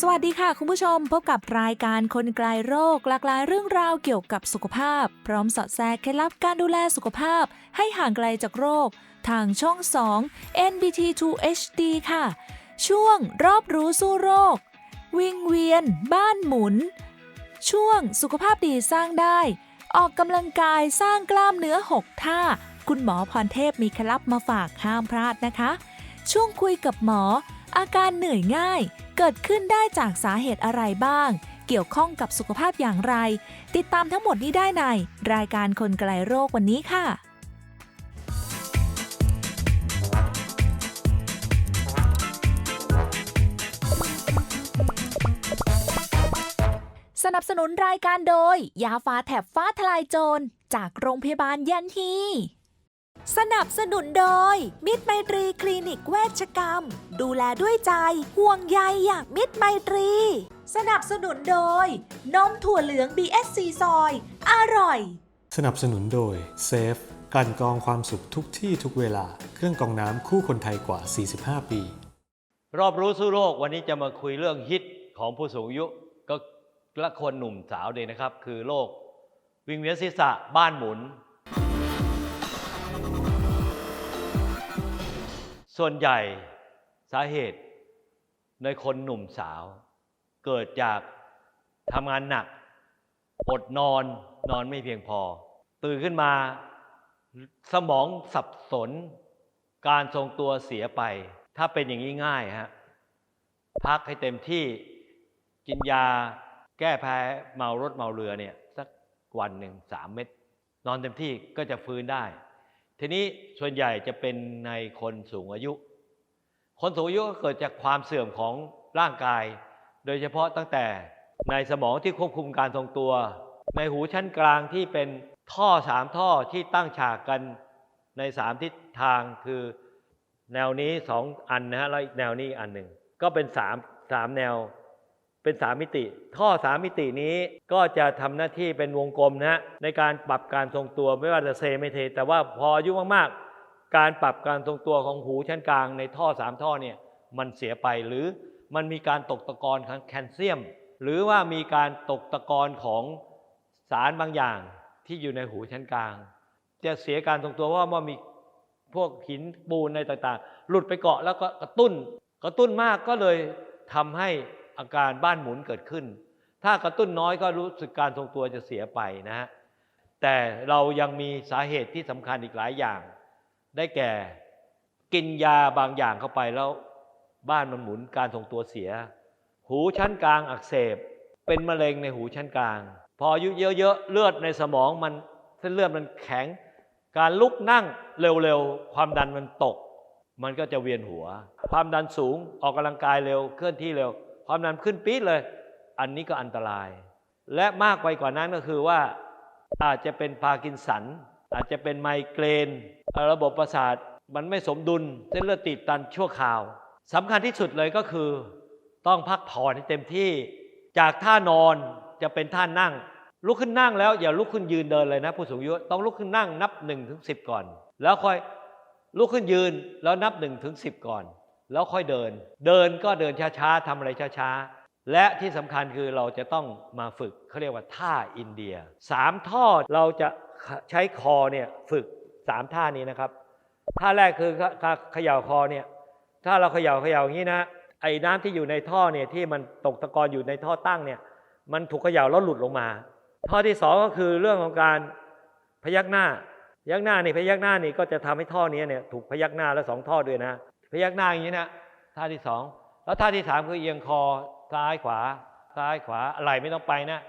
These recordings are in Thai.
สวัสดีค่ะคุณผู้ชมพบกับรายการคนไกลโรคหลากหลายเรื่องราวเกี่ยวกับสุขภาพ พร้อมสอดแทรกเคล็ดลับการดูแลสุขภาพ ให้ห่างไกลจากโรค ทางช่อง 2 NBT2 HD ค่ะ ช่วงรอบรู้สู้โรค วิงเวียน บ้านหมุน ช่วงสุขภาพดีสร้างได้ ออกกำลังกายสร้างกล้ามเนื้อ 6 ท่า คุณหมอพรเทพมีเคล็ดลับมาฝากห้ามพลาดนะคะ ช่วงคุยกับหมอ อาการเหนื่อยง่าย เกิดขึ้นได้จากสาเหตุอะไรบ้าง เกี่ยวข้องกับสุขภาพอย่างไร ติดตามทั้งหมดนี้ได้ใน รายการคนไกลโรควันนี้ค่ะสนับสนุนรายการโดย ยาฟ้าแถบฟ้าทลายโจร จากโรงพยาบาลยันฮี สนับสนุนโดย มิตรไมตรีคลินิกเวชกรรม ดูแลด้วยใจ ห่วงใยอย่างมิตรไมตรี สนับสนุนโดย นมถั่วเหลือง BSC ซอย อร่อย สนับสนุนโดยเซฟกลั่นกรองความสุขทุกที่ทุกเวลา เครื่องกรองน้ำคู่คนไทยกว่า 45 ปี รอบรู้สู้โลกวันนี้จะมาคุยเรื่องฮิตของผู้สูงอายุก็และคนหนุ่มสาวเลยนะครับ คือโรควิงเวียนศีรษะบ้านหมุน ส่วนใหญ่สาเหตุในคนหนุ่มสาว เกิดจากทำงานหนัก อดนอนนอนไม่เพียงพอ ตื่นขึ้นมาสมองสับสน การทรงตัวเสียไป ถ้าเป็นอย่างนี้ง่ายฮะพักให้เต็มที่กินยาแก้แพ้เมารถเมาเรือเนี่ยสักวันหนึ่งสามเม็ดนอนเต็มที่ก็จะฟื้นได้ ทีนี้ส่วนใหญ่จะเป็นในคนสูงอายุ คนสูงอายุก็เกิดจากความเสื่อมของร่างกาย โดยเฉพาะตั้งแต่ในสมองที่ควบคุมการทรงตัว ในหูชั้นกลางที่เป็นท่อสามท่อที่ตั้งฉากกันในสามทิศทางคือแนวนี้สองอันนะฮะแล้วอีกแนวนี้อันหนึ่งก็เป็นสามสามแนว เป็นสามมิติ ท่อสามมิตินี้ก็จะทำหน้าที่เป็นวงกลมนะฮะในการปรับการทรงตัวไม่ว่าจะเซไม่เท แต่ว่าพออายุมากๆ การปรับการทรงตัวของหูชั้นกลางในท่อสามท่อเนี่ยมันเสียไปหรือมันมีการตกตะกอนของแคลเซียม หรือว่ามีการตกตะกอนของสารบางอย่างที่อยู่ในหูชั้นกลาง จะเสียการทรงตัวเพราะว่ามีพวกหินปูนในต่างๆ หลุดไปเกาะแล้วก็กระตุ้น กระตุ้นมากก็เลยทำให้ อาการบ้านหมุนเกิดขึ้น ถ้ากระตุ้นน้อยก็รู้สึกการทรงตัวจะเสียไปนะฮะแต่เรายังมีสาเหตุที่สำคัญอีกหลายอย่าง ได้แก่กินยาบางอย่างเข้าไปแล้ว บ้านมันหมุนการทรงตัวเสีย หูชั้นกลางอักเสบ เป็นมะเร็งในหูชั้นกลาง พออายุเยอะๆเลือดในสมองมันเส้นเลือดมันแข็ง การลุกนั่งเร็วๆความดันมันตก มันก็จะเวียนหัว ความดันสูงออกกำลังกายเร็วเคลื่อนที่เร็ว ความดันขึ้นปี๊ดเลย อันนี้ก็อันตราย และมากไปกว่านั้นก็คือว่าอาจจะเป็นพาร์กินสัน อาจจะเป็นไมเกรน ระบบประสาทมันไม่สมดุลเส้นเลือดตีบตันชั่วคราวสำคัญที่สุดเลยก็คือ ต้องพักผ่อนให้เต็มที่ จากท่านอนจะเป็นท่านั่ง ลุกขึ้นนั่งแล้วอย่าลุกขึ้นยืนเดินเลยนะ ผู้สูงอายุต้องลุกขึ้นนั่งนับ1นถึงสิก่อน แล้วค่อยลุกขึ้นยืนแล้วนับ1นถึงสิก่อน แล้วค่อยเดิน เดินก็เดินช้าๆทำอะไรช้าๆ และที่สำคัญคือเราจะต้องมาฝึกเขาเรียกว่าท่าอินเดียสามท่อเราจะใช้คอเนี่ยฝึกสามท่านี้นะครับ ท่าแรกคือเขย่าคอเนี่ยถ้าเราเขย่าเขย่าอย่างนี้นะไอ้น้ำที่อยู่ในท่อเนี่ยที่มันตกตะกอนอยู่ในท่อตั้งเนี่ย มันถูกเขย่าแล้วหลุดลงมาข้อที่สองก็คือเรื่องของการพยักหน้าพยักหน้านี่พยักหน้านี่ก็จะทำให้ท่อนี้เนี่ยถูกพยักหน้าแล้วสองท่อด้วยนะ พยักหน้าอย่างนี้นะท่าที่สองแล้วท่าที่สามคือเอียงคอซ้ายขวา ซ้ายขวาอะไรไม่ต้องไปนะ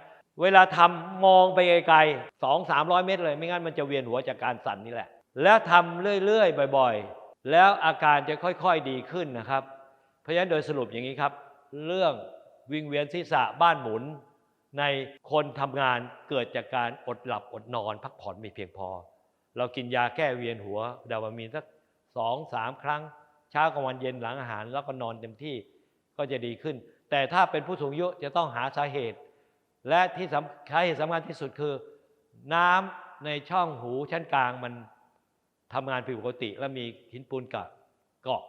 เวลาทำมองไปไกลๆสองสามร้อยเมตรเลย ไม่งั้นมันจะเวียนหัวจากการสั่นนี่แหละ แล้วทำเรื่อยๆบ่อยๆ แล้วอาการจะค่อยๆดีขึ้นนะครับ เพราะฉะนั้นโดยสรุปอย่างนี้ครับ เรื่องวิงเวียนศีรษะบ้านหมุน ในคนทำงานเกิดจากการอดหลับอดนอน พักผ่อนไม่เพียงพอ เรากินยาแก้เวียนหัวดาวามีนสักสองสามครั้ง ช้ากลางวันเย็นหลังอาหารแล้วก็นอนเต็มที่ก็จะดีขึ้น แต่ถ้าเป็นผู้สูงอายุจะต้องหาสาเหตุ และที่สำสาเหตุสำคัญที่สุดคือ น้ำในช่องหูชั้นกลางมันทำงานผิดปกติ และมีหินปูนเกาะเกาะ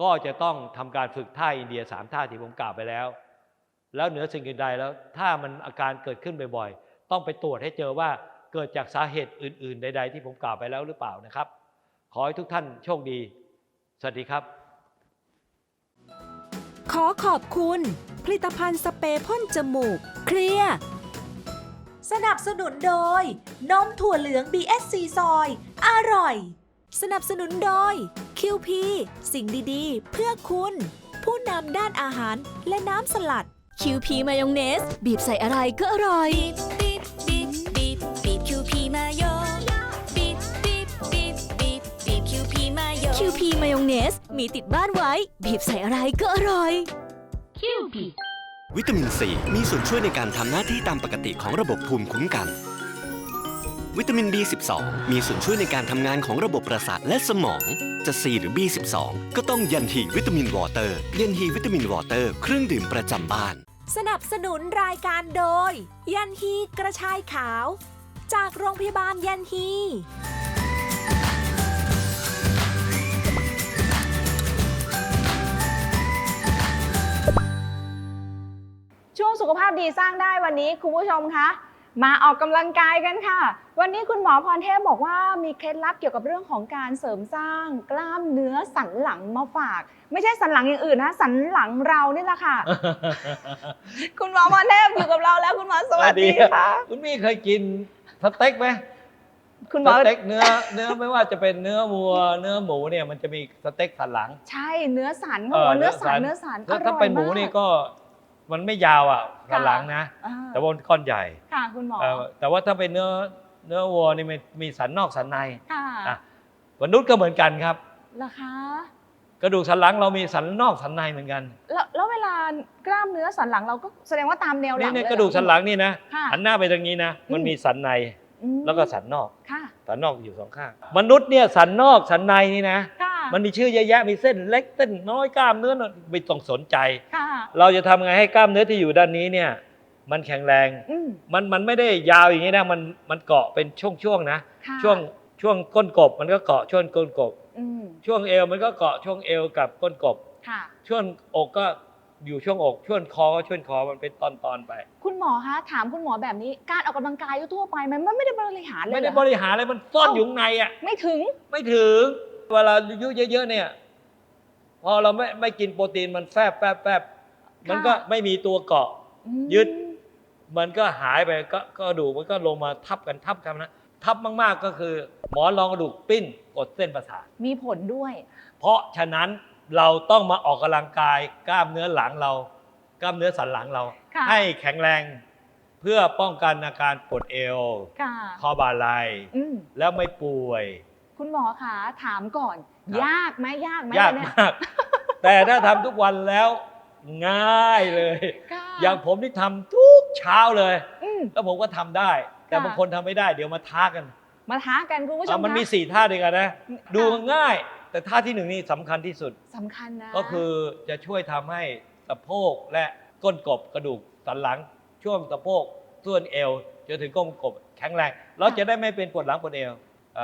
ก็จะต้องทำการฝึกท่าอินเดียสามท่าที่ผมกล่าวไปแล้ว แล้วเหนือสิ่งอื่นใดแล้วถ้ามันอาการเกิดขึ้นบ่อยๆ ต้องไปตรวจให้เจอว่าเกิดจากสาเหตุอื่น ๆ ใด ๆ ที่ผมกล่าวไปแล้วหรือเปล่านะครับ ขอให้ทุกท่านโชคดี สวัสดีครับ ขอขอบคุณ ผลิตภัณฑ์สเปรย์พ่นจมูก เคลียร์สนับสนุนโดย นมถั่วเหลือง BSC ซอย อร่อย สนับสนุนโดย QP สิ่งดีๆ เพื่อคุณ ผู้นำด้านอาหารและน้ำสลัดคิวพีมายองเนส บีบใส่อะไรก็อร่อย บีบบีบบีบบีบคิวพีมาโย มาโยคิวพีมายองเนส มีติดบ้านไว้ บีบใส่อะไรก็อร่อยวิตามินซีมีส่วนช่วยในการทำหน้าที่ตามปกติของระบบภูมิคุ้มกัน วิตามิน B12 มีส่วนช่วยในการทำงานของระบบประสาทและสมอง จะ C หรือ B12 ก็ต้องยันฮีวิตามินวอเตอร์ ยันฮีวิตามินวอเตอร์ เครื่องดื่มประจำบ้าน สนับสนุนรายการโดย ยันฮีกระชายขาว จากโรงพยาบาลยันฮี งสุขภาพดีสร้างได้วันนี้คุณผู้ชมคะมาออกกำลังกายกันค่ะ วันนี้คุณหมอพรเทพบอกว่ามีเคล็ดลับเกี่ยวกับเรื่องของการเสริมสร้างกล้ามเนื้อสันหลังมาฝาก ไม่ใช่สันหลังอย่างอื่นนะสันหลังเรานี่แหละค่ะ คุณหมอพรเทพอยู่กับเราแล้วคุณหมอสวัสดีค่ะคุณมี่เคยกินสเต็กไหมคุณหมสอเต็กเนื้อเนื้อไม่ว่าจะเป็นเนื้อวัว เนื้อหมูเนี่ยมันจะมีสเต็กสันหลัง ใช่เนื้อสันเขาบอกว่าเนื้อสันเนื้อสันอถ้าร่ถ้าอยเป็นหมูมากนี่ก็ มันไม่ยาวอะสันหลังนะ อ่าแต่ว่ามันก้อนใหญ่ค่ะคุณหมอเอ่อแต่ว่าถ้าเป็นเนื้อเนื้อวัวนี่มันมีสันนอกสันในค่ะอะมนุษย์ก็เหมือนกันครับ เหรอคะกระดูกสันหลังเรามีสันนอกสันในเหมือนกันแล้วแล้วเวลากล้ามเนื้อสันหลังเราก็แสดงว่าตามแนวหลันี่งเนี่ยเลยกระดูกสันหลังนี่นะค่ะหันหน้าไปทางนี้นะมันอืมมีสันในอืมแล้วก็สันนอก ค่ะสันนอกอยู่สองข้าง มนุษย์เนี่ยสันนอกสันในนี่นะค่ะ มันมีชื่อเยอะแยะมีเส้นเล็กเส้นน้อยกล้ามเนื้อน่ะไม่ต้องสนใจ ค่ะเราจะทำไงให้กล้ามเนื้อที่อยู่ด้านนี้เนี่ย มันแข็งแรง อืมมันมันไม่ได้ยาวอย่างนี้นะมันมันเกาะเป็นช่วงๆนะ ค่ะช่วงช่วงก้นกบมันก็เกาะช่วงก้นกบ อืมช่วงเอวมันก็เกาะช่วงเอวกับก้นกบ ค่ะ ช่วงอกก็อยู่ช่วงอก ช่วงคอก็ช่วงคอมันเป็นตอนๆไป คุณหมอคะถามคุณหมอแบบนี้การออกกำลังกายทั่วๆไปมันไม่ได้บริหารเลยไม่เหรได้อบริหารอะไรมันซ่อนอยู่ข้างในอะไม่ถึงไม่ถึง เวลาอายุเยอะๆเนี่ย พอเราไม่ไม่กินโปรตีนมันแฟบแฟบแฟบมันก็ไม่มีตัวเกาะอืมยึด มันก็หายไปก็ก็กระดูกมันก็ลงมาทับกันทับกันนะทับมากๆก็คือ หมอนรองกระดูกปิ้นกดเส้นประสาทมีผลด้วย เพราะฉะนั้นเราต้องมาออกกำลังกายกล้ามเนื้อหลังเรา กล้ามเนื้อสันหลังเราค่ะให้แข็งแรงเพื่อป้องกันอาการปวดเอวค่ะคอบ่าไหล่อืมแล้วไม่ป่วย คุณหมอคะถามก่อน ครับ ยากไหมยากไหมยากเนี่ยมาก แต่ถ้าทำทุกวันแล้วง่ายเลย ค่ะอย่างผมที่ทำทุกเช้าเลย อืม แล้วผมก็ทำได้ แต่ค่ะ บางคนทำไม่ได้เดี๋ยวมาท้ากันมาท้ากันคุณผู้ชมอะมันคะมีสี่ท่าด้วยกันนะค่ะดูง่าย แต่ท่าที่หนึ่งนี่สำคัญที่สุด สำคัญนะก็คือจะช่วยทำให้สะโพกและก้นกบกระดูกสันหลัง ช่วงสะโพกส่วนเอวจนถึงก้นกบแข็งแรง เราจะได้ไม่เป็นปวดหลังปวดเอวเอ่อ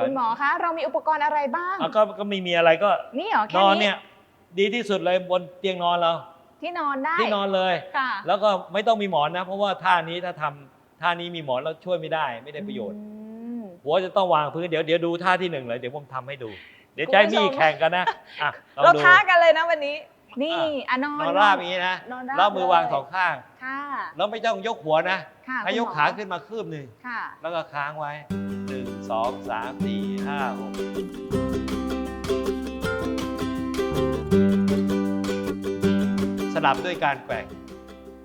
คุณหมอคะ เรามีอุปกรณ์อะไรบ้างอะก็ก็ไม่มีอะไรก็นี่เหรอแค่นอนเนี่ย ดีที่สุดเลยบนเตียงนอนเราที่นอนได้ที่นอนเลย ค่ะ แล้วก็ไม่ต้องมีหมอนนะ เพราะว่าท่านี้ถ้าทำท่านี้มีหมอนแล้วช่วยไม่ได้ไม่ได้ประโยชน์ อืม หัวจะต้องวางพื้นเดี๋ยวเดี๋ยวดูท่าที่หนึ่งเลยเดี๋ยวผมทำให้ดู เดี๋ยวจะให้คุณผู้ชมมี่แข่งกันนะอะลองเราดู ท้ากันเลยนะวันนี้ นี่อะอะนอน นอนราบอย่างนี้นะนอนราบแล้วมือวางเลย สองข้าง ค่ะแล้วไม่ต้องยกหัวนะค่ะให้ยกคุณหมอขาขึ้นมาคืบหนึ่งค่ะ แล้วก็ค้างไว้หนึ่ง สองสามสี่ห้าหกลับด้วยการแกว่ง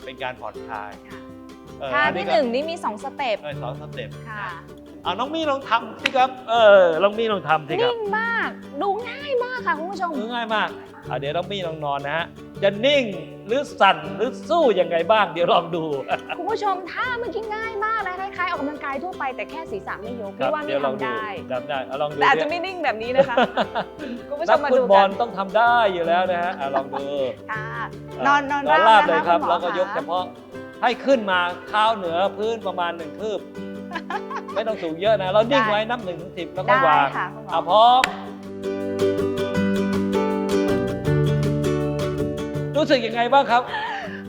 เป็นการผ่อนคลายค่ะเออท่าอัที่ก็หนึ่งนี่มีสองสเต็ปเออสองสเต็ปค่ะ เอาน้องมี่ลองทำสิครับ เออน้องมี่ลองทำสิครับนิ่งมาก ดูง่ายมากค่ะคุณผู้ชม เออง่ายมากอะเดี๋ยวน้องมี่ลองนอนนะฮะ จะนิ่งหรือสั่นหรือสู้ยังไงบ้าง เดี๋ยวลองดู คุณผู้ชมท่าเมื่อกี้ง่ายมากเลยคล้ายๆออกกำลังกายทั่วไปแต่แค่ศีรษะไม่ยกครัพี่ว่าเดี๋นี่ยวลองทำดูได้ทำได้เอาลองดูแต่อาจจะสิไม่นิ่งแบบนี้นะคะ คุณผู้ชนัมกมาฟุดูตบอกัลนต้องทำได้อยู่แล้วนะฮะอะลองดูค่ะะนอนนอนนอนราราบบเลยครับนะคะคุณหมอแล้วก็ยกคะเฉพาะให้ขึ้นมาเท้าเหนือพื้นประมาณหนึ่งคืบ ไม่ต้องสูงเยอะนะ เรานิ่งไว้นับหนึ่งถึงสิบแล้วก็ได้วางค่ะคุณหมออะพร้อม รู้สึกยังไงบ้างครับ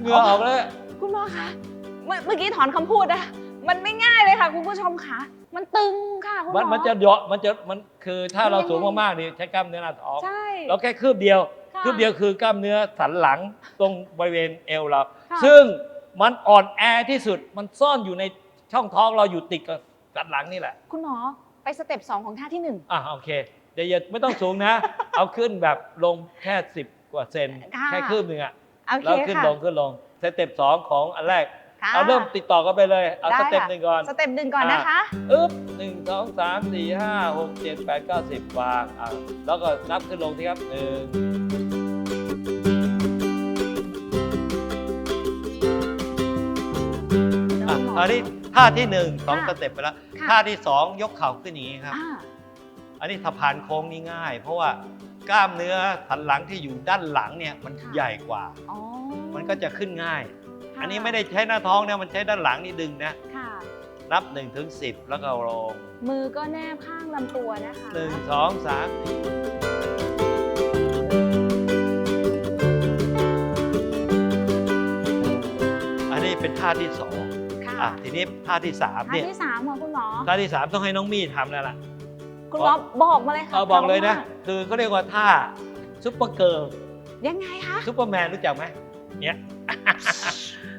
เหงื่อออกแล้ว คุณหมอคะเมื่อเมื่อกี้ถอนคำพูดนะมันไม่ง่ายเลยค่ะคุณผู้ชมค่ะ มันตึงค่ะคุณหมมันอ มันจะเยาะมันจะมันคือถ้าเราสูงมากๆนี่ใช้กล้ามเนื้อหน้าท้อง ใช่ เราแค่คืบเดียว ค่ะคืบเดียวคือกล้ามเนื้อสันหลังตรงบริเวณเอวเรา ค่ะ ซึ่งมันอ่อนแอที่สุดมันซ่อนอยู่ในช่องท้องเราอยู่ติดกับสันหลังนี่แหละ คุณหมอไปสเต็ปสองของท่าที่หนึ่ง อะโอเคเดี๋ยวอย่าไม่ต้องสูงนะ เอาขึ้นแบบลงแค่สิบก ว่าเซนค่ะ แค่คืบหนึ่งอะโอเคแล้วขึ้นค่ะ ลงขึ้นลงสเต็ปสองของอันแรก ค่ะเอาเริ่มติดต่อกันไปเลย เอาได้สเต็ปค่ะหนึ่งก่อน สเต็ปหนึ่งก่อนนะคะ อึ๊บหนึ่งสองสามสี่ห้าหกเจ็ดแปดเก้าสิบวางอะแล้วก็นับขึ้นลงที่ครับหนึ่งอะอันนี้ท่าที่หนึ่งสองค่ะสเต็ปไปแล้ว ค่ะ ท่าที่สองยกเข่าขึ้นอย่างนี้ครับ อ่าอันนี้สะพานโค้งนี่ง่าย เพราะว่า กล้ามเนื้อสันหลังที่อยู่ด้านหลังเนี่ยมันค่ะใหญ่กว่า อ๋อมันก็จะขึ้นง่ายค่ะอันนี้ไม่ได้ใช้หน้าท้องนะมันใช้ด้านหลังนี่ดึงนะ ค่ะ นับ1นถึงสิแล้วก็ลงมือก็แนบข้างลำตัวนะคะหนึ่งสองสามสี่อันนี้เป็นท่าที่สองค่ะอะทีนี้ท่าที่สามท่าเนี่ยที่สามค่ะคุณหมอท่าที่สามต้องให้น้องมี่ทำแล้วล่ะ คุณหมอบอกมาเลยค่ะเอาบอกเลยนะพร้มมากคือเขาเรียกว่าท่าซุปเปอร์เกิร์ลยังไงคะซูเปอร์แมนรู้จักไหมเนี่ย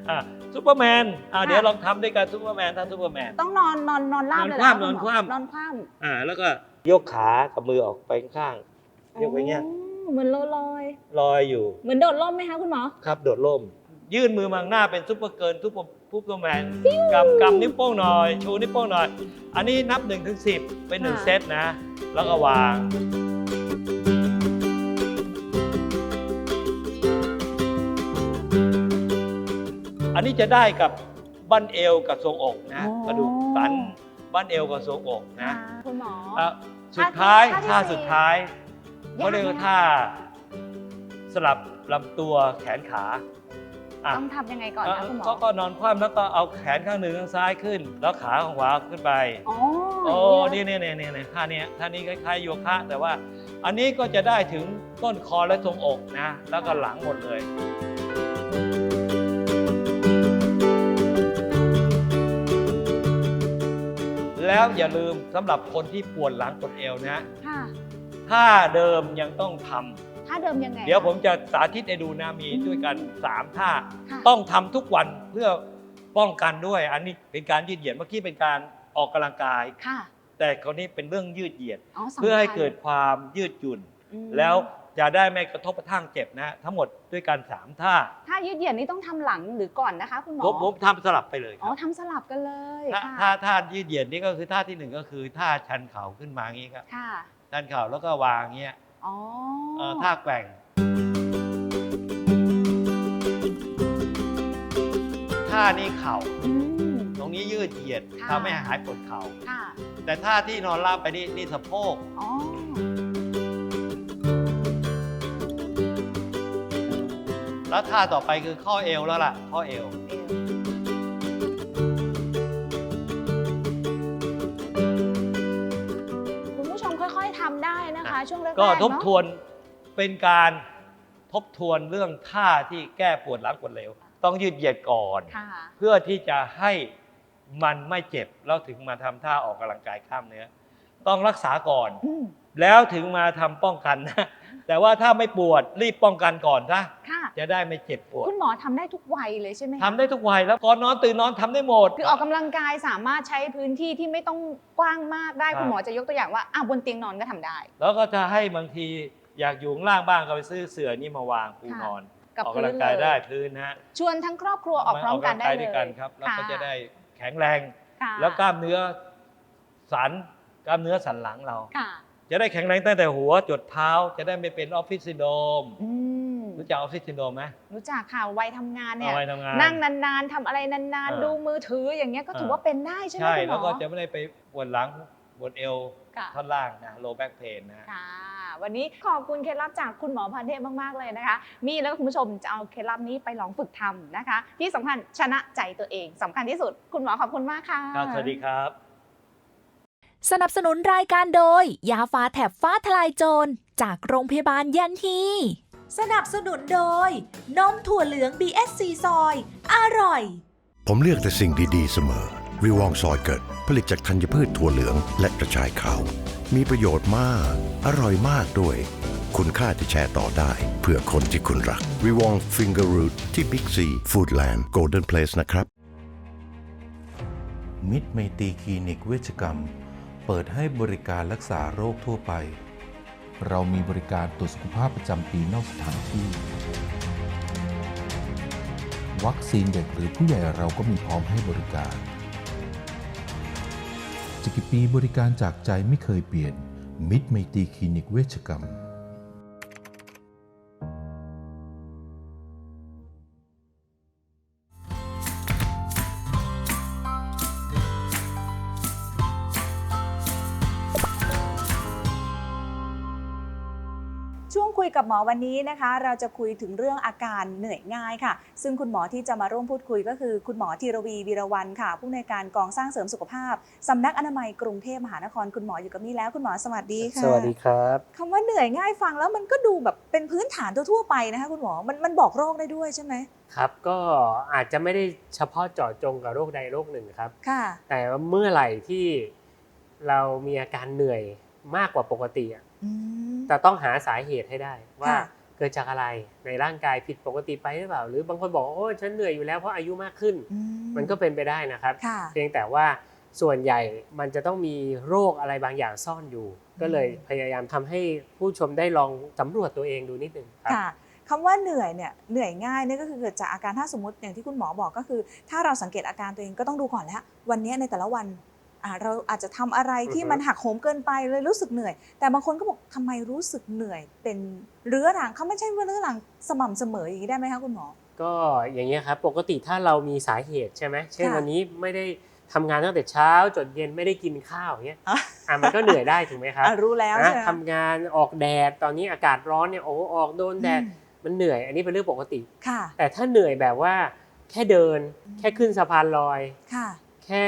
อะซูเปอร์แมนอะค่ะเดี๋ยวลองทำด้วยกันซูเปอร์แมนท่าซูเปอร์แมนต้องนอนนอนนอนราบเลยนอนคว่ำเหรอนอนคว่ำนอนคว่ำอ่าแล้วก็ยกขากับมือออกไปข้างๆยกไปเงี้ยอ๋อเหมือนลอยลอยลอยอยู่ๆเหมือนโดดร่มไหมคะคุณหมอครับ โดดร่ม ยื่นมือมาข้างหน้าเป็นซูเปอร์เกิร์ลซูเปอร์ซูเปอร์แมนกำกำนิ้วโป้งหน่อย ชูนิ้วโป้งหน่อย อันนี้นับ1นถึงสิเป็นหนึ่งค่ะเซตนะ แล้วก็วางอันนี้จะได้กับบั้นเอวกับทรวงอกนะอ๋อกระดูกสันบั้นเอวกับทรวงอกนะค่ะคุณหมอ อะสุดท้ายท่าที่ท่าสี่สุดท้ายยากเขาเรียกว่าท่าสลับลำตัวแขนขา อะ ต้องทำยังไงก่อนเอ่อคะคุณหมอก็ก็นอนคว่ำแล้วก็เอาแขนข้างหนึ่งข้างซ้ายขึ้น แล้วขาของขวาขึ้นไป อ๋อโอ้ย่างนี่นี่นี่นี่ท่าเนี้ยท่านี้คล้ายๆโยคะ แต่ว่าอันนี้ก็จะได้ถึงต้นคอและทรวงอกนะ แล้วก็หลังหมดเลย แล้วอย่าลืมสำหรับคนที่ปวดหลังปวดเอวนะ ค่ะ ท่าเดิมยังต้องทำ ท่าเดิมยังไง เดี๋ยวคะผมจะสาธิตให้ดูนะมีด้วยกัน 3 ท่าค่ะต้องทำทุกวันเพื่อป้องกันด้วย อันนี้เป็นการยืดเหยียดเมื่อกี้เป็นการออกกำลังกายค่ะแต่คราวนี้เป็นเรื่องยืดเหยียดอ๋อสำคัญเพื่อให้เกิดความยืดหยุ่นอืมแล้วจะได้ไม่กระทบกระทั่งเจ็บนะทั้งหมดด้วยกัน3ท่าท่ายืดเหยียดนี่ต้องทำหลังหรือก่อนนะคะคุณหมอผมผมทำสลับไปเลยคอ๋อรับทำสลับกันเลยท่าค่ะท่าท่ายืดเหยียดนี่ก็คือท่าที่หนึ่งก็คือท่าชันเข่าขึ้นมาอย่างนี้ครับค่ะชันเข่าแล้วก็วางอย่างเงี้ย อ๋อเอ่อท่าแกว่ง ท่านี้เข่า อืม ตรงนี้ยืดเหยียดค่ะ ทำให้หายปวดเข่า ค่ะแต่ท่าที่นอนราบไปนี่นี่สะโพก อ๋อแล้วท่าต่อไปคือข้อเอวแล้วล่ะ ข้อเอว เอว คะช่วงแรกๆก็ทบเนอะทวนเป็นการทบทวนเรื่องท่าที่แก้ปวดหลังปวดเร็วต้องยืดเหยียดก่อน ค่ะเพื่อที่จะให้มันไม่เจ็บแล้วถึงมาทำท่าออกกำลังกายกล้ามเนื้อ ต้องรักษาก่อน อืม แล้วถึงมาทำป้องกันนะ แต่ว่าถ้าไม่ปวดรีบป้องกันก่อนนะค่ะ จะได้ไม่เจ็บปวดคุณหมอทำได้ทุกวัยเลยใช่ไหมคะทำได้ทุกวัยแล้วก่อนนอนตื่นนอนทำได้หมด คือออกกำลังกายสามารถใช้พื้นที่ที่ไม่ต้องกว้างมากได้ครับ คุณหมอจะยกตัวอย่างว่าอะบนเตียงนอนก็ทำได้ แล้วก็จะให้บางทีอยากอยู่ข้างล่างบ้างก็ไปซื้อเสื่อนี่มาวางปูนอน กับออกพื้กำลันงเลกายยได้พื้นนะฮะชวนทั้งครอบครัวออกพร้อมกันได้กำลังายเลด้วยยกันครับแล้วก็ค่จะได้แข็งแรง ค่ะแล้วกล้ามเนื้อสันกล้ามเนื้อสันหลังเรา ค่ะ จะได้แข็งแรงตั้งแต่หัวจดเท้า จะได้ไม่เป็นออฟฟิศซินโดรมอืมรู้จักออฟฟิศซินโดรมไหม รู้จักค่ะวัยทำงานเนี่ย เอาไว้ทำงาน นั่งนานๆทำอะไรนานเออๆ ดูมือถืออย่างเงี้ยก็ถือเออ ว่าเป็นได้ใช่ไหมใช่คุณหมอแล้วก็จะไม่ได้ไปปวดหลังปวดเอวค่ะท่อนล่างนะโลแบ็กเพนนะค่ะ วันนี้ขอบคุณเคล็ดลับจากคุณหมอพันเทพมากๆเลยนะคะ มีแล้วก็คุณผู้ชมจะเอาเคล็ดลับนี้ไปลองฝึกทำนะคะ ที่สำคัญชนะใจตัวเองสำคัญที่สุด คุณหมอขอบคุณมากค่ะ ครับสวัสดีครับ สนับสนุนรายการโดย ยาฟ้าแถบฟ้าทลายโจร จากโรงพยาบาลยันฮีสนับสนุนโดย นมถั่วเหลือง BSC ซอย อร่อย ผมเลือกแต่สิ่งดี ๆ เสมอ วิวองซอยเกิด ผลิตจากธัญพืชถั่วเหลืองและกระชายขาว มีประโยชน์มาก อร่อยมากด้วย คุณค่าที่แชร์ต่อได้ เพื่อคนที่คุณรักวิวองฟิงเกอร์รูทที่บิ๊กซีฟู้ดแลนด์โกลเด้นเพลสนะครับ มิตรไมตรีคลินิกเวชกรรม เปิดให้บริการรักษาโรคทั่วไป เรามีบริการตรวจสุขภาพประจำปีนอกสถานที่ วัคซีนเด็กหรือผู้ใหญ่เราก็มีพร้อมให้บริการจะกี่ปีบริการจากใจไม่เคยเปลี่ยน มิตรไมตรีคลินิกเวชกรรม คุยกับหมอวันนี้นะคะ เราจะคุยถึงเรื่องอาการเหนื่อยง่ายค่ะ ซึ่งคุณหมอที่จะมาร่วมพูดคุยก็คือ คุณหมอธีรวีวีรวันค่ะ ผู้ในวยการกองสร้างเสริมสุขภาพสำนักอนามัยกรุงเทพมหานครคุณหมออยู่กับนี่แล้วคุณหมอสวัสดีค่ะสวัสดีครับคำว่าเหนื่อยง่ายฟังแล้วมันก็ดูแบบเป็นพื้นฐานทั่วๆไปนะคะคุณหมอมันมันบอกโรคได้ด้วยใช่ไหมครับก็อาจจะไม่ได้เฉพาะเจาะจงกับโรคใดโรคหนึ่งครับค่ะ แต่ว่าเมื่อไหร่ที่เรามีอาการเหนื่อยมากกว่าปกติอะ อืมจะต้องหาสาเหตุให้ได้ว่าค่ะเกิดจากอะไรในร่างกายผิดปกติไปหรือเปล่า หรือบางคนบอกว่าโอ้ยฉันเหนื่อยอยู่แล้วเพราะอายุมากขึ้นอืมันก็เป็นไปได้นะครับค่ะเพียงแต่ว่าส่วนใหญ่มันจะต้องมีโรคอะไรบางอย่างซ่อนอยู่ ก็เลยพยายามทำให้ผู้ชมได้ลองสำรวจตัวเองดูนิดนึงครับค่ะคำว่าเหนื่อยเนี่ยเหนื่อยง่ายเนี่ยก็คือเกิดจากอาการถ้าสมมติอย่างที่คุณหมอบอกก็คือ ถ้าเราสังเกตอาการตัวเองก็ต้องดูก่อนแล้ววันนี้ในแต่ละวันอ่า เราอาจจะทำอะไรที่อือฮึมันหักโหมเกินไปเลยรู้สึกเหนื่อย แต่บางคนก็บอกทำไมรู้สึกเหนื่อย เป็นเรื้อรังเขาไม่ใช่ว่าเรื้อรังสม่ำเสมออย่างนี้ได้ไหมคะคุณหมอ ก็อย่างเงี้ยครับปกติถ้าเรามีสาเหตุใช่ไหมเช่นค่ะวันนี้ไม่ได้ทำงานตั้งแต่เช้าจนเย็นไม่ได้กินข้าวอย่างเงี้ยอะอะมันก็เหนื่อยได้ถูกไหมครับอะรู้แล้วนะใช่ไหมทำงานออกแดดตอนนี้อากาศร้อนเนี่ยโอ้ออกโดนแดดอืมมันเหนื่อย อันนี้เป็นเรื่องปกติค่ะ แต่ถ้าเหนื่อยแบบว่าแค่เดินแค่ขึ้นสะพานลอยค่ะ แค่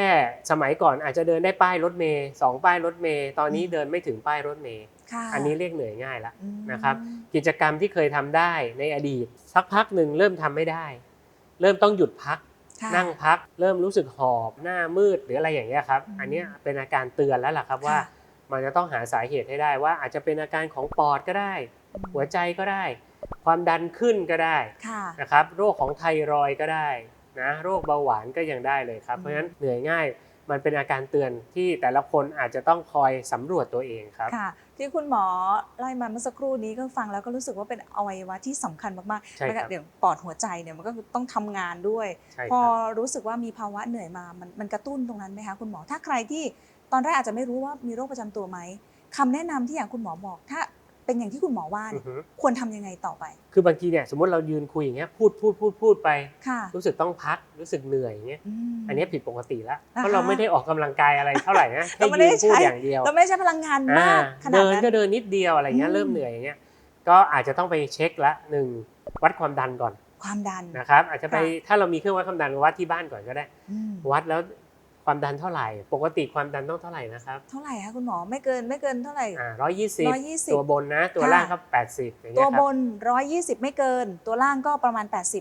สมัยก่อนอาจจะเดินได้ป้ายรถเมย์สองป้ายรถเมย์ตอนนี้อืมเดินไม่ถึงป้ายรถเมย์ค่ะอันนี้เรียกเหนื่อยง่ายละอืมนะครับ กิจกรรมที่เคยทำได้ในอดีต สักพักหนึ่งเริ่มทำไม่ได้ เริ่มต้องหยุดพักค่ะนั่งพัก เริ่มรู้สึกหอบหน้ามืดหรืออะไรอย่างเงี้ยครับอืมอันเนี้ยเป็นอาการเตือนแล้วล่ะครับว่าค่ะมันจะต้องหาสาเหตุให้ได้ว่าอาจจะเป็นอาการของปอดก็ได้ หัวใจก็ได้ ความดันขึ้นก็ได้ค่ะนะครับโรคของไทรอยด์ก็ได้ นะโรคเบาหวานก็ยังได้เลยครับอืมเพราะฉะนั้นเหนื่อยง่ายมันเป็นอาการเตือนที่แต่ละคนอาจจะต้องคอยสำรวจตัวเองครับ ค่ะ ที่คุณหมอไล่มาเมื่อสักครู่นี้ก็ฟังแล้วก็รู้สึกว่าเป็นอวัยวะที่สำคัญมากๆใช่ครับแล้วก็เดี๋ยวปอดหัวใจเนี่ยมันก็คือต้องทำงานด้วยใช่พอครับรู้สึกว่ามีภาวะเหนื่อยมามันมันกระตุ้นตรงนั้นไหมคะคุณหมอถ้าใครที่ตอนแรกอาจจะไม่รู้ว่ามีโรคประจำตัวไหมคำแนะนำที่อย่างคุณหมอบอก ถ้า เป็นอย่างที่คุณหมอว่าอืเนี่อยฮึควรทำยังไงต่อไป คือบางทีเนี่ยสมมติเรายืนคุยอย่างเงี้ยพูดพูดพูดพูดไปค่ะรู้สึกต้องพักรู้สึกเหนื่อยอย่างเงี้ยมอันนี้ผิดปกติแล้วอ่าฮะเพราะเราไม่ได้ออกกำลังกายอะไรเท่าไหร่นะแค่เราไม่ได้ยืนพูดใช้อย่างเดียวเราไม่ได้ใช้พลังงานมากอ่าขนาดเดินนั้นก็เดินนิดเดียวอะไรเงี้อืยมเริ่มเหนื่อยอย่างเงี้ยก็อาจจะต้องไปเช็คละหนึ่งวัดความดันก่อนความดันนะครับอาจจะไปค่ะถ้าเรามีเครื่องวัดความดันวัดที่บ้านก่อนก็ได้อืมวัดแล้ว ความดันเท่าไหร่ ปกติความดันต้องเท่าไหร่นะครับเท่าไหร่คะคุณหมอไม่เกินไม่เกินเท่าไหร่อ่าร้อยยี่สิบ120 ตัวบนนะ ตัวค่ะล่างก็แปดสิบอย่างตัเงี้วยครับบน 120 ไม่เกิน ตัวล่างก็ประมาณ 80 แปดสิ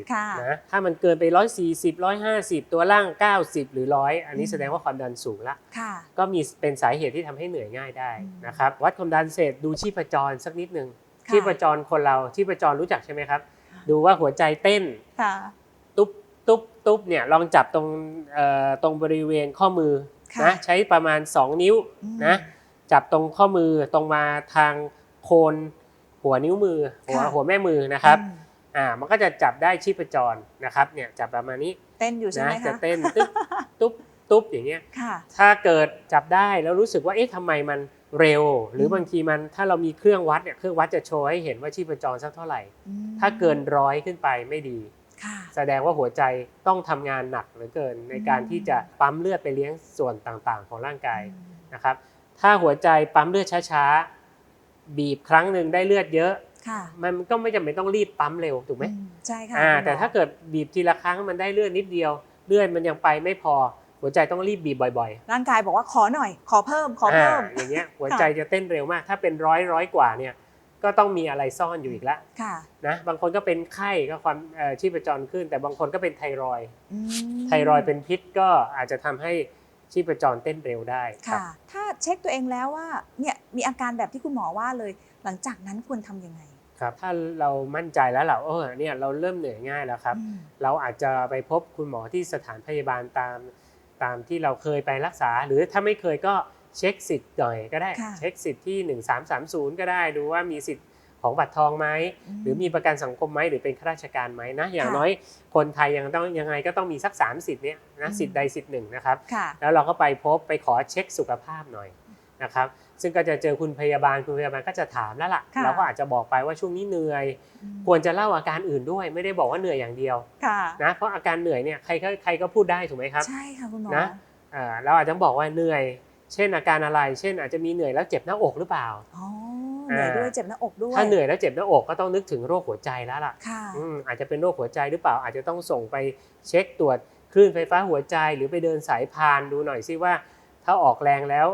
บค่ะ นะถ้ามันเกินไปร้อยสี่สิบร้อยห้าสิบตัวล่างเก้าสิบหรือร้อยอันนี้อืมแสดงว่าความดันสูงละ ค่ะ ก็มีเป็นสาเหตุที่ทำให้เหนื่อยง่ายได้อืมนะครับวัดความดันเสร็จดูชีพจรสักนิดหนึ่งค่ะ ชีพจรคนเราชีพจรรู้จักใช่ไหมครับ ดูว่าหัวใจเต้นค่ะ ตุ๊บตุ๊บตุ๊บเนี่ยลองจับตรงเอ่อตรงบริเวณข้อมือค่ะนะใช้ประมาณ 2 นิ้วอืมนะจับตรงข้อมือตรงมาทางโคนหัวนิ้วมือ หัวค่ะหัวแม่มือนะครับอืมอ่ามันก็จะจับได้ชีพจรนะครับเนี่ยจับประมาณนี้เต้นอยู่ใช่ไหมนะคะจะเต้นตึ๊บตุ๊บตุ๊บอย่างเงี้ยค่ะถ้าเกิดจับได้แล้วรู้สึกว่าเอ๊ะทำไมมันเร็ว หรือมบางทีมันถ้าเรามีเครื่องวัดเนี่ยเครื่องวัดจะโชว์ให้เห็นว่าชีพจรสักเท่าไหร่อืมถ้าเกินร้อยขึ้นไปไม่ดีค่ะ แสดงว่าหัวใจต้องทำงานหนักเหลือเกิน ในการอืมที่จะปั๊มเลือดไปเลี้ยงส่วนต่างๆ ของร่างกายนะครับ ถ้าหัวใจปั๊มเลือดช้าๆ บีบครั้งหนึ่งได้เลือดเยอะค่ะมันก็ไม่จำเป็นต้องรีบปั๊มเร็วถูกไหมอืมใช่ค่ะอ่าคุณหมอแต่ถ้าเกิดบีบทีละครั้งมันได้เลือดนิดเดียว เลือดมันยังไปไม่พอหัวใจต้องรีบบีบบ่อยๆ ร่างกายบอกว่าขอหน่อย ขอเพิ่ม ขอเพิ่มาอย่างเงี้ยหัวใจจะเต้นเร็วมาก ถ้าเป็นร้อยร้อยกว่าเนี่ย ก็ต้องมีอะไรซ่อนอยู่อีกแล้วค่ะนะบางคนก็เป็นไข้ก็ความเอ่อชีพจรขึ้น แต่บางคนก็เป็นไทรอยด์อืมไทรอยด์เป็นพิษก็อาจจะทำให้ชีพจรเต้นเร็วได้ครับค่ะ ถ้าเช็คตัวเองแล้วว่าเนี่ยมีอาการแบบที่คุณหมอว่าเลย หลังจากนั้นควรทำยังไงครับถ้าเรามั่นใจแล้วเราเออเนี่ยเราเริ่มเหนื่อยง่ายแล้วครับอืมเราอาจจะไปพบคุณหมอที่สถานพยาบาลตามตามที่เราเคยไปรักษา หรือถ้าไม่เคยก็ เช็คสิทธิ์หน่อยก็ได้ ค่ะ เช็คสิทธิ์ที่ 1330 ก็ได้ดูว่ามีสิทธิ์ของบัตรทองไหมอืมหรือมีประกันสังคมไหมหรือเป็นข้าราชการไหมนะอย่างค่ะน้อยคนไทยยังต้องยังไงก็ต้องมีสัก 3 สิทธิ์เนี้ยนะอืม สิทธิ์ใดสิทธิ์หนึ่งนะครับ ค่ะ แล้วเราก็ไปพบไปขอเช็คสุขภาพหน่อยนะครับ ซึ่งก็จะเจอคุณพยาบาลคุณพยาบาลก็จะถามแล้วล่ะค่ะ เราก็อาจจะบอกไปว่าช่วงนี้เหนื่อย ควรจะเล่าอาการอื่นด้วย ไม่ได้บอกว่าเหนื่อยอย่างเดียวค่ะนะเพราะอาการเหนื่อยเนี่ยใครก็ใครก็พูดได้ถูกไหมครับ ใช่ค่ะคุณหมอ นะเอ่อเราอาจจะบอกว่าเหนื่อย เช่นอาการอะไร เช่นอาจจะมีเหนื่อยแล้วเจ็บหน้าอกหรือเปล่าอ๋อเหนื่อยด้วยอ่าเจ็บหน้าอกด้วยถ้าเหนื่อยแล้วเจ็บหน้าอกก็ต้องนึกถึงโรคหัวใจแล้วล่ะค่ะอืมอาจจะเป็นโรคหัวใจหรือเปล่า อาจจะต้องส่งไปเช็คตรวจคลื่นไฟฟ้าหัวใจหรือไปเดินสายพานดูหน่อยซิว่า ถ้าออกแรงแล้ว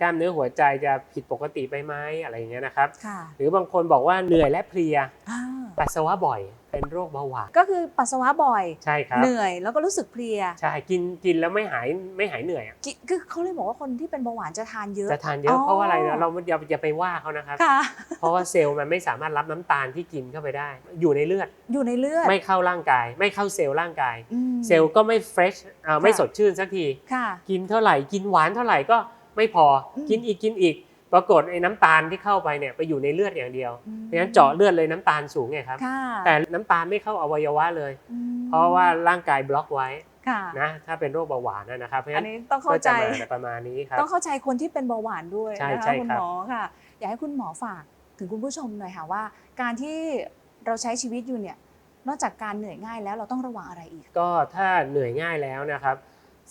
กล้ามเนื้อหัวใจจะผิดปกติไปไหมอะไรอย่างเงี้ยนะครับค่ะหรือบางคนบอกว่าเหนื่อยและเพลียอ่าปัสสาวะบ่อย เป็นโรคเบาหวานก็คือปัสสาวะบ่อย ใช่ครับเหนื่อยแล้วก็รู้สึกเพลีย ใช่กินกินแล้วไม่หายไม่หายเหนื่อยอะกิคือเขาเลยบอกว่าคนที่เป็นเบาหวานจะทานเยอะ จะทานเยอะเพราะว่าอะไรนะเราอย่าอย่าไปว่าเขานะครับค่ะเพราะว่าเซลล์มันไม่สามารถรับน้ำตาลที่กินเข้าไปได้ อยู่ในเลือด อยู่ในเลือด ไม่เข้าร่างกาย ไม่เข้าเซลล์ร่างกายอืมเซลล์ก็ไม่เฟรชเอ่อไม่ค่ะสดชื่นสักทีค่ะกินเท่าไหร่กินหวานเท่าไหร่ก็ไม่พออมกินอีกกินอีก ปรากฏไอ้น้ำตาลที่เข้าไปเนี่ยไปอยู่ในเลือดอย่างเดียวอืมเพราะฉะนั้นเจาะเลือดเลยน้ำตาลสูงไงครับค่ะแต่น้ำตาลไม่เข้าอวัยวะเลยอืมเพราะว่าร่างกายบล็อกไว้ค่ะนะถ้าเป็นโรคเบาหวานนะนะครับเพราะฉะอันั้นนนี้ต้องเข้าก็ใจจะมาประมาณนี้ครับต้องเข้าใจคนที่เป็นเบาหวานด้วยใช่นะคะใช่คุณครับหมอค่ะ อยากให้คุณหมอฝากถึงคุณผู้ชมหน่อยค่ะว่า การที่เราใช้ชีวิตอยู่เนี่ยนอกจากการเหนื่อยง่ายแล้วเราต้องระวังอะไรอีก ก็ถ้าเหนื่อยง่ายแล้วนะครับ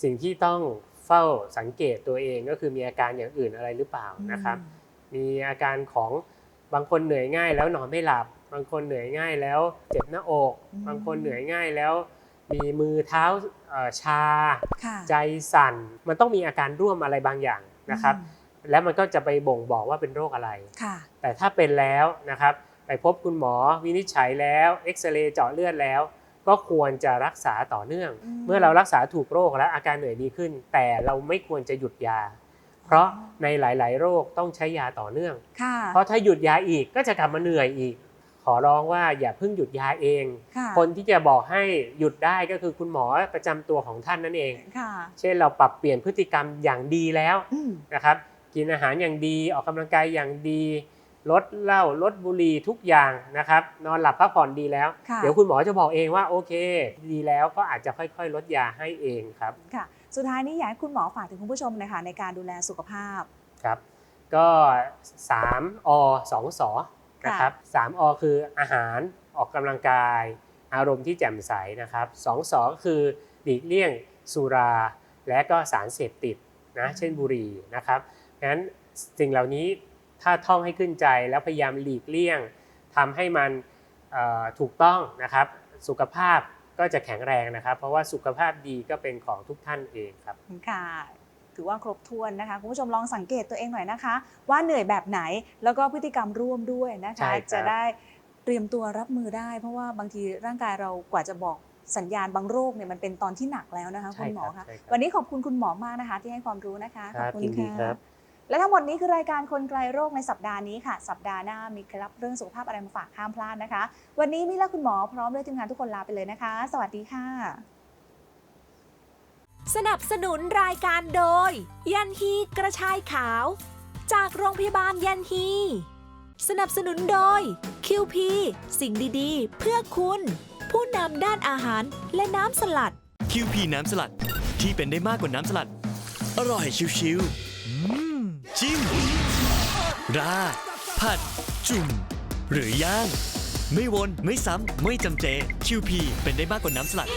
สิ่งที่ต้อง เฝ้าสังเกตตัวเองก็คือมีอาการอย่างอื่นอะไรหรือเปล่านะครับ มีอาการของบางคนเหนื่อยง่ายแล้วนอนไม่หลับ บางคนเหนื่อยง่ายแล้วเจ็บหน้าอกอืมบางคนเหนื่อยง่ายแล้วมีมือเท้าเอ่อชาค่ะใจสั่น มันต้องมีอาการร่วมอะไรบางอย่างนะครับ แล้วมันก็จะไปบ่งบอกว่าเป็นโรคอะไรค่ะแต่ถ้าเป็นแล้วนะครับ ไปพบคุณหมอวินิจฉัยแล้วเอ็กซเรย์เจาะเลือดแล้ว ก็ควรจะรักษาต่อเนื่องอืมเมื่อเรารักษาถูกโรคแล้วอาการเหนื่อยดีขึ้น แต่เราไม่ควรจะหยุดยา เพราะในหลาย ๆ โรคต้องใช้ยาต่อเนื่องค่ะเพราะถ้าหยุดยาอีกก็จะกลับมาเหนื่อยอีก ขอร้องว่าอย่าเพิ่งหยุดยาเองค่ะคนที่จะบอกให้หยุดได้ก็คือคุณหมอประจำตัวของท่านนั่นเองค่ะเช่นเราปรับเปลี่ยนพฤติกรรมอย่างดีแล้วอืมนะครับ กินอาหารอย่างดีออกกำลังกายอย่างดี ลดเหล้าลดบุหรี่ทุกอย่างนะครับ นอนหลับพักผ่อนดีแล้วค่ะเดี๋ยวคุณหมอจะบอกเองว่าโอเค ดีแล้วก็อาจจะค่อยๆ ลดยาให้เองครับค่ะสุดท้ายนี้อยากให้คุณหมอฝากถึงคุณผู้ชมหนะคะในการดูแลสุขภาพครับ ก็3อ2สอนะครับ3อคืออาหารออกกำลังกาย อารมณ์ที่แจ่มใสนะครับ2สอก็คือหลีกเลี่ยงสุรา และก็สารเสพติดนะเช่นบุหรี่นะครับงั้นสิ่งเหล่านี้ ถ้าท่องให้ขึ้นใจแล้วพยายามหลีกเลี่ยงทำให้มันเอ่อถูกต้องนะครับ สุขภาพก็จะแข็งแรงนะครับ เพราะว่าสุขภาพดีก็เป็นของทุกท่านเองครับค่ะถือว่าครบถ้วนนะคะคุณผู้ชมลองสังเกตตัวเองหน่อยนะคะ ว่าเหนื่อยแบบไหนแล้วก็พฤติกรรมร่วมด้วยนะใช่คะครับจะได้เตรียมตัวรับมือได้ เพราะว่าบางทีร่างกายเรากว่าจะบอกสัญญาณบางโรคเนี่ยมันเป็นตอนที่หนักแล้วนะคะใช่คุณหมอครัคะบใช่ครับวันนี้ขอบคุณคุณหมอมากนะคะ ที่ให้ความรู้นะคะครับขอบคุณยินดีค่ะครับ และทั้งหมดนี้คือรายการคนไกลโรคในสัปดาห์นี้ค่ะ สัปดาห์หน้ามีเคล็ดลับเรื่องสุขภาพอะไรมาฝากห้ามพลาดนะคะ วันนี้มิและคุณหมอพร้อมด้วยทีมงานทุกคนลาไปเลยนะคะ สวัสดีค่ะ สนับสนุนรายการโดย ยันฮีกระชายขาว จากโรงพยาบาลยันฮี สนับสนุนโดย QP สิ่งดีๆ เพื่อคุณ ผู้นำด้านอาหารและน้ำสลัดคิวพีน้ำสลัดที่เป็นได้มากกว่าน้ำสลัด อร่อยชิวๆอืม จิ้ม รา ผัด จุ่ม หรือย่าง ไม่วน ไม่ซ้ำ ไม่จำเจคิวพีเป็นได้มากกว่าน้ำสลัด